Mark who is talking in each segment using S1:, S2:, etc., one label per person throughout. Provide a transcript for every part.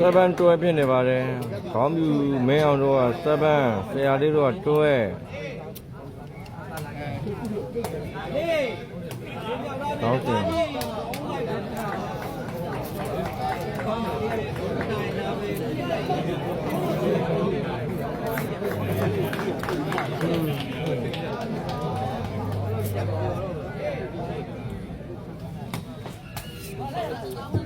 S1: 7တွဲဖြစ်နေပါတယ်ခေါင်းပြူမင်းအောင်တို့က7ဆရာလေးတို့ကတွဲဟုတ်တယ််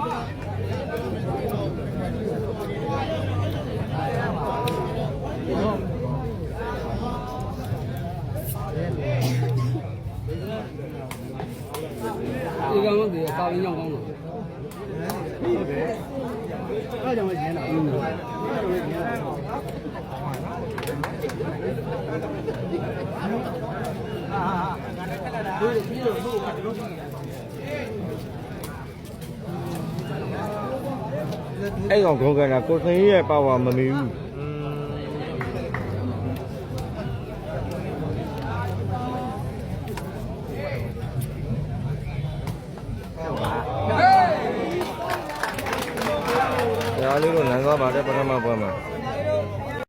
S2: 你讲我是高音阳光
S3: 了。那就没钱了。嗯。啊啊！对，比如说。
S2: အဲ့ကောင်
S1: ခေါကနာကိုသိရဲ့ပါဝါမမီဘူးလေးတော့နန်းသွားပါတယ်ပထမပွဲမှာ